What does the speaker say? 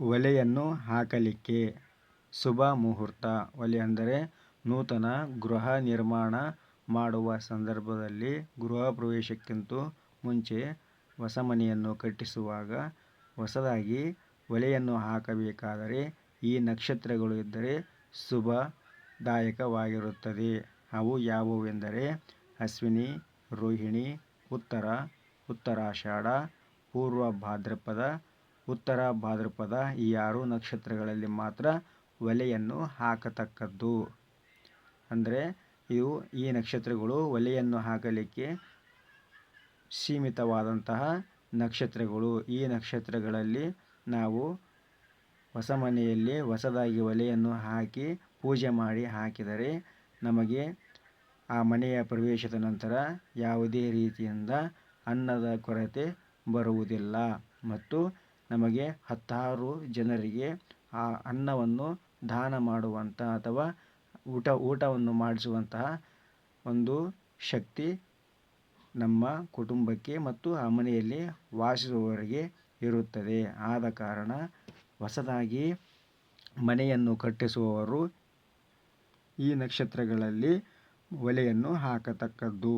ಒಲೆಯನ್ನು ಹಾಕಲಿಕ್ಕೆ ಶುಭ ಮುಹೂರ್ತ. ಒಲೆ ಅಂದರೆ ನೂತನ ಗೃಹ ನಿರ್ಮಾಣ ಮಾಡುವ ಸಂದರ್ಭದಲ್ಲಿ ಗೃಹ ಪ್ರವೇಶಕ್ಕಿಂತ ಮುಂಚೆ ಹೊಸ ಮನೆಯನ್ನು ಕಟ್ಟಿಸುವಾಗ ಹೊಸದಾಗಿ ಒಲೆಯನ್ನು ಹಾಕಬೇಕಾದರೆ ಈ ನಕ್ಷತ್ರಗಳು ಇದ್ದರೆ ಶುಭದಾಯಕವಾಗಿರುತ್ತದೆ. ಅವು ಯಾವುವೆಂದರೆ ಅಶ್ವಿನಿ, ರೋಹಿಣಿ, ಉತ್ತರ, ಉತ್ತರಾಷಾಢ, ಪೂರ್ವ ಭಾದ್ರಪದ ಉತ್ತರ ಭಾದ್ರಪದ ಈ ಆರು ನಕ್ಷತ್ರಗಳಲ್ಲಿ ಮಾತ್ರ ಒಲೆಯನ್ನು ಹಾಕತಕ್ಕದ್ದು. ಅಂದರೆ ಇವು ಈ ನಕ್ಷತ್ರಗಳು ಒಲೆಯನ್ನು ಹಾಕಲಿಕ್ಕೆ ಸೀಮಿತವಾದಂತಹ ನಕ್ಷತ್ರಗಳು. ಈ ನಕ್ಷತ್ರಗಳಲ್ಲಿ ನಾವು ಹೊಸ ಮನೆಯಲ್ಲಿ ಹೊಸದಾಗಿ ಒಲೆಯನ್ನು ಹಾಕಿ ಪೂಜೆ ಮಾಡಿ ಹಾಕಿದರೆ ನಮಗೆ ಆ ಮನೆಯ ಪ್ರವೇಶದ ನಂತರ ಯಾವುದೇ ರೀತಿಯಿಂದ ಅನ್ನದ ಕೊರತೆ ಬರುವುದಿಲ್ಲ. ಮತ್ತು ನಮಗೆ ಹತ್ತಾರು ಜನರಿಗೆ ಆ ಅನ್ನವನ್ನು ದಾನ ಮಾಡುವಂಥ ಅಥವಾ ಊಟ, ಊಟವನ್ನು ಮಾಡಿಸುವಂತಹ ಒಂದು ಶಕ್ತಿ ನಮ್ಮ ಕುಟುಂಬಕ್ಕೆ ಮತ್ತು ಆ ಮನೆಯಲ್ಲಿ ವಾಸಿಸುವವರಿಗೆ ಇರುತ್ತದೆ. ಆದ ಕಾರಣ ಹೊಸದಾಗಿ ಮನೆಯನ್ನು ಕಟ್ಟಿಸುವವರು ಈ ನಕ್ಷತ್ರಗಳಲ್ಲಿ ಒಲೆಯನ್ನು ಹಾಕತಕ್ಕದ್ದು.